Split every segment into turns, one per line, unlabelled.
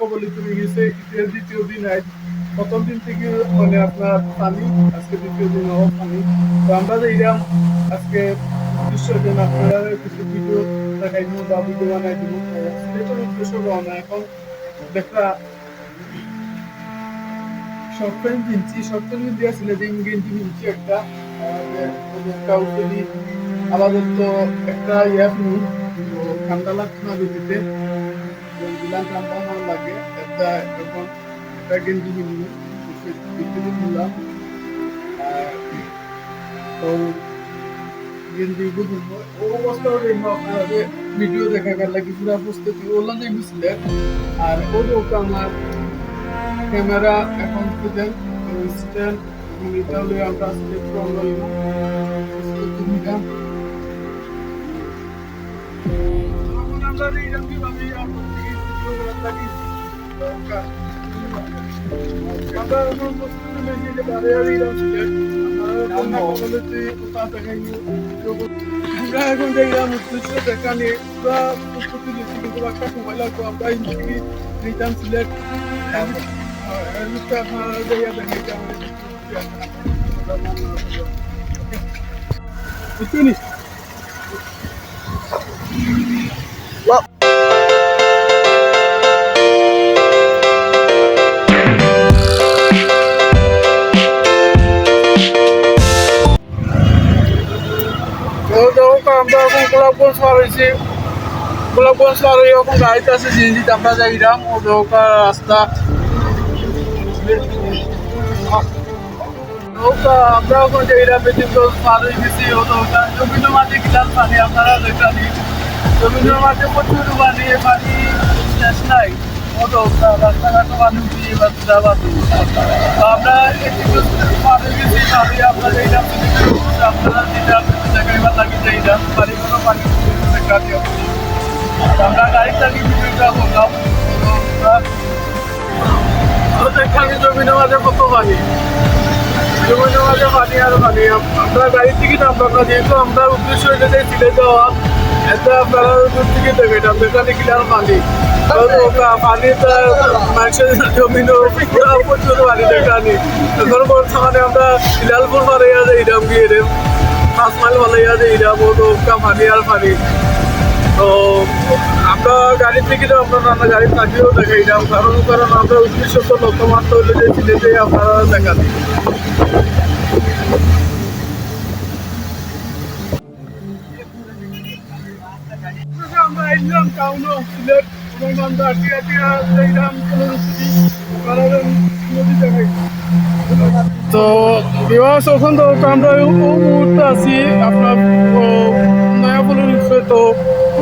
কবলিত হয়ে গেছে ঈদের দ্বিতীয় দিন আজ প্রথম দিন থেকে মানে আপনার পানি, আজকে দ্বিতীয় দিন হওয়া পানি। তো আমরা যে ইরাম আজকে দৃশ্য দিন আপনারা কিছু ভিডিও দেখাই দিব বা ভিডিও বানাই দিব সিলেটের উদ্দেশ্য রওনা এখন দেখা শর্ট ফিল্ম কিনছি শর্ট ফিল্ম দিয়ে সিলেটিং গেঞ্জি কিনছি একটা আমাদের তো একটা ইয়ে কিনি ঠান্ডা লাগছে না বেশিতে দিলাম ঠান্ডা না লাগে একটা এখন একটা গেঞ্জি কিনবো বিক্রি কিনলাম তো গেঞ্জি বুঝব ও অবস্থা দেখব আপনাদের ভিডিও দেখা গেল কি পুরো প্রস্তুতি ওলা যে মিসলে আর ও লোক আমার ক্যামেরা এখন হলে আমরা আমরা এখন প্রস্তুতি নিয়েছি যে বারে আর এইরকম ছিলেন আমরা বলে যে কোথাও দেখাই আমরা এখন দেখলাম উদ্দেশ্য দেখা নিয়ে পুরা প্রস্তুতি নিয়েছি কিন্তু একটা সময় লাগবে আমরা ইন্ডিকে নিতাম সিলেট আপনারা জায়গা দেখাই যে আমাদের আমরা এখন গোলাপগঞ্জ পার হয়েছি। গোলাপগঞ্জ পার হয়ে এখন গাড়িতে আছে জিনিস আমরা যাইলাম দোকান রাস্তা। নৌকা, আমরা এখন যাইলাম কিন্তু পার হয়ে গেছি ও নৌকা জমিনের মাঝে পানি, আপনারা দেখানি জমিনের মাঝে প্রচুর পানি পানি শেষ নাই। ও নৌকা রাস্তাঘাট পানি উঠিয়ে বাচ্চা তো আমরা একটু পার হয়ে আপনারা আমরা গাড়ি চালিয়ে ভিডিওটা করলাম কত পানি জমিনের মাঝে পানি আর পানি আমরা গাড়ি নামলাম যেহেতু আমরা উদ্দেশ্য হয়ে যাই সিলে যাওয়া এতে আপনারা দূর থেকে দেবেন আপনার কিলার পানি পানি মানুষের জমিন প্রচুর পানি দেখানি এখন বর্তমানে আমরা হিলালপুর মারাইয়া যাই ইরাম গিয়ে রে পাঁচ মাইল মারাইয়া যাই ইরাম ও পানি আর পানি তো আমরা গাড়ি থেকে তো আমরা গাড়ি থাকিও দেখাই দাম কারণ কারণ আমরা উদ্দেশ্য তো লক্ষ্যমাত্র হলে যে আপনারা তো বিবাহ যখন তো আমরা মুহূর্তে আছি আপনার নয়াপুরের বিষয়ে তো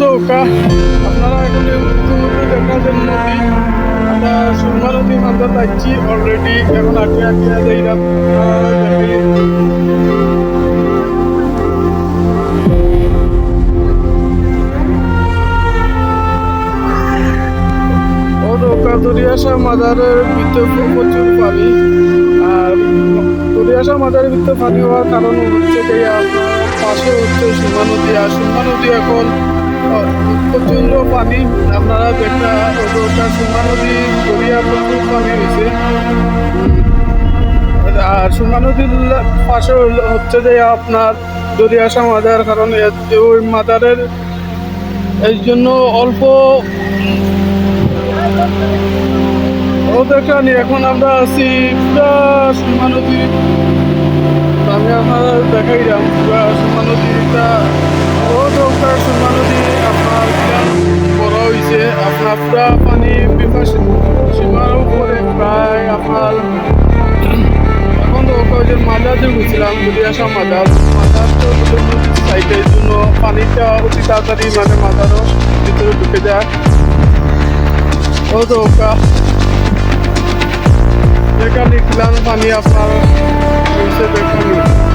দৌকা আপনারা এখন দেখাচ্ছেন নদী আমরা সুরমা নদী মাঝে যাচ্ছি। অলরেডি এখন ভিতরে প্রচুর পানি। আর দরিয়াশা মাদারের ভিতরে পানি হওয়ার কারণ হচ্ছে আপনার পাশে হচ্ছে সুরমা নদী আর সুরমা নদী এখন প্রচণ্ড পানি। আপনারা দেখা ওটা নদী দরিয়া প্রচুর পানি হয়েছে। আর সুরমা নদীর পাশে হচ্ছে যে আপনার দরিয়াশা মাদার কারণ ওই মাদারের এই জন্য অল্প ও দেখানি এখন আমরা আছি পুরা সুরমা নদী আমি আপনারা দেখাইলাম পুরা হয়েছে পানি প্রায় আপনার এখন তো যে মাদার যে বুঝছিলাম যদি আসা মাদার মাদার তো নদীর জন্য পানিটা অতি তাড়াতাড়ি মানে মাদারও ভিতরে ঢুকে যায়। পানি আপনার দেখানি